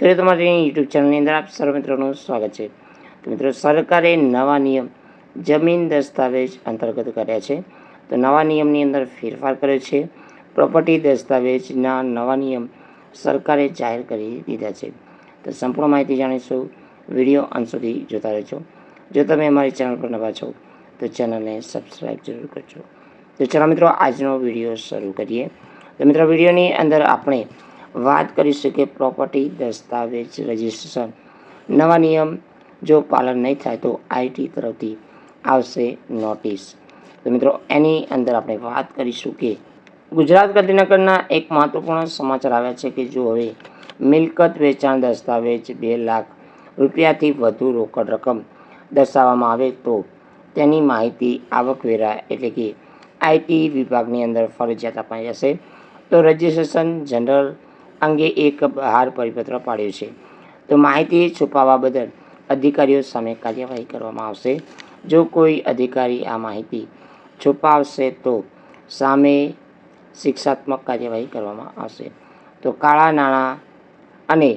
ખેડૂતો માટેની યુટ્યુબ ચેનલની અંદર આપ સર્વ મિત્રોનું સ્વાગત છે. તો મિત્રો, સરકારે નવા નિયમ જમીન દસ્તાવેજ અંતર્ગત કર્યા છે. તો નવા નિયમની અંદર ફેરફાર કર્યો છે. પ્રોપર્ટી દસ્તાવેજના નવા નિયમ સરકારે જાહેર કરી દીધા છે. તો સંપૂર્ણ માહિતી જાણીશું. વીડિયો અંત સુધી જોતા રહેજો. જો તમે અમારી ચેનલ પર નવા છો, તો ચેનલને સબસ્ક્રાઈબ જરૂર કરજો. તો ચાલો મિત્રો, આજનો વીડિયો શરૂ કરીએ. તો મિત્રો, વિડીયોની અંદર આપણે વાત કરીશું કે પ્રોપર્ટી દસ્તાવેજ રજિસ્ટ્રેશન નવા નિયમ જો પાલન નહીં થાય તો આઈટી તરફથી આવશે નોટિસ તો મિત્રો, એની અંદર આપણે વાત કરીશું કે ગુજરાત ગાંધીનગરના એક મહત્વપૂર્ણ સમાચાર આવ્યા છે કે જો હવે મિલકત વેચાણ દસ્તાવેજ બે લાખ રૂપિયાથી વધુ રોકડ રકમ દર્શાવવામાં આવે તો તેની માહિતી આવકવેરા એટલે કે આઈટી વિભાગની અંદર ફરજિયાત અપાઈ જશે. તો રજિસ્ટ્રેશન જનરલ અંગે એક બહાર પરિપત્ર પાડ્યું છે. તો માહિતી છુપાવવા બદલ અધિકારીઓ સામે કાર્યવાહી કરવામાં આવશે. જો કોઈ અધિકારી આ માહિતી છુપાવશે તો સામે શિક્ષાત્મક કાર્યવાહી કરવામાં આવશે. તો કાળા નાણાં અને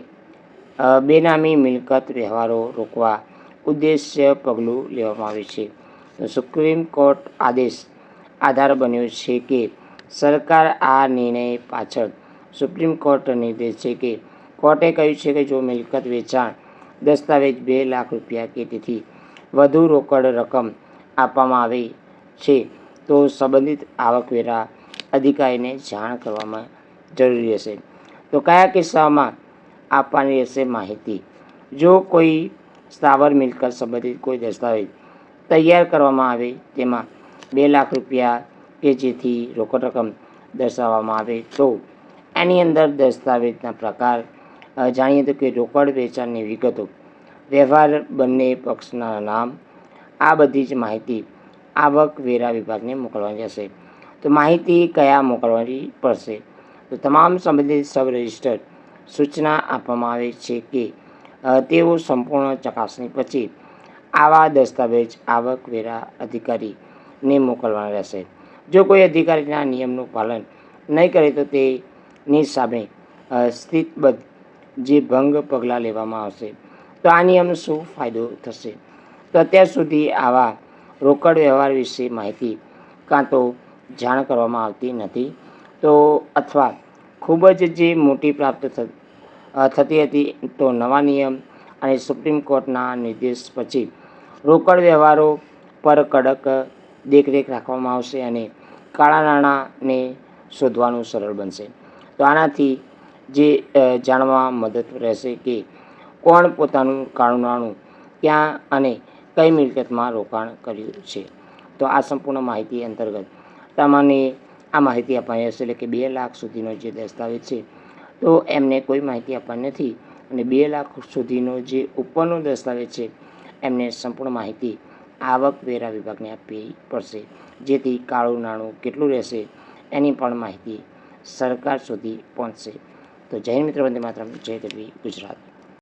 બેનામી મિલકત વ્યવહારો રોકવા ઉદ્દેશ્ય પગલું લેવામાં આવ્યું છે. સુપ્રીમ કોર્ટ આદેશ આધાર બન્યો છે કે સરકાર આ નિર્ણય પાછળ સુપ્રીમ કોર્ટ નિર્દેશ છે કે કોર્ટે કહ્યું છે કે જો મિલકત વેચાણ દસ્તાવેજ બે લાખ રૂપિયા કે તેથી વધુ રોકડ રકમ આપવામાં આવે છે, તો સંબંધિત આવકવેરા અધિકારીને જાણ કરવામાં જરૂરી હશે તો કયા કિસ્સામાં આપવાની રહેશે માહિતી? જો કોઈ સ્થાવર મિલકત સંબંધિત કોઈ દસ્તાવેજ તૈયાર કરવામાં આવે, તેમાં બે લાખ રૂપિયા કે જેથી રોકડ રકમ દર્શાવવામાં આવે, તો એની અંદર દસ્તાવેજના પ્રકાર જાણીએ તો કે રોકડ વેચાણની વિગતો, વ્યવહાર બંને પક્ષના નામ, આ બધી જ માહિતી આવક વેરા વિભાગને મોકલવાની રહેશે. તો માહિતી કયા મોકલવાની પડશે? તો તમામ સંબંધિત સબ રજિસ્ટર સૂચના આપવામાં આવે છે કે તેઓ સંપૂર્ણ ચકાસણી પછી આવા દસ્તાવેજ આવકવેરા અધિકારીને મોકલવાના રહેશે. જો કોઈ અધિકારીના નિયમનું પાલન નહીં કરે તો તેની સામે સ્થિતબદ્ધ જે ભંગ પગલાં લેવામાં આવશે. તો આ અમને શું ફાયદો થશે? તો અત્યાર સુધી આવા રોકડ વ્યવહાર વિશે માહિતી કાં તો જાણ કરવામાં આવતી નથી. તો અથવા ખૂબ જ જે મોટી પ્રાપ્ત થતી હતી, તો નવા નિયમ અને સુપ્રીમ કોર્ટના નિર્દેશ પછી રોકડ વ્યવહારો પર કડક દેખરેખ રાખવામાં આવશે અને કાળા નાણાંને શોધવાનું સરળ બનશે. તો આનાથી જે જાણવા મદદ રહેશે કે કોણ પોતાનું કાળું નાણું ક્યાં અને કઈ મિલકતમાં રોકાણ કર્યું છે. તો આ સંપૂર્ણ માહિતી અંતર્ગત તમને આ માહિતી આપવાની હશે એટલે કે બે લાખ સુધીનો જે દસ્તાવેજ છે, તો એમને કોઈ માહિતી આપવાની નથી અને બે લાખ સુધીનો જે ઉપરનો દસ્તાવેજ છે, એમને સંપૂર્ણ માહિતી આવક વેરા વિભાગને આપવી પડશે. જેથી કાળું નાણું કેટલું રહેશે એની પણ માહિતી સરકાર સુધી પહોંચશે. તો જૈન મિત્ર વંદે માતરમ જય ગરવી ગુજરાત.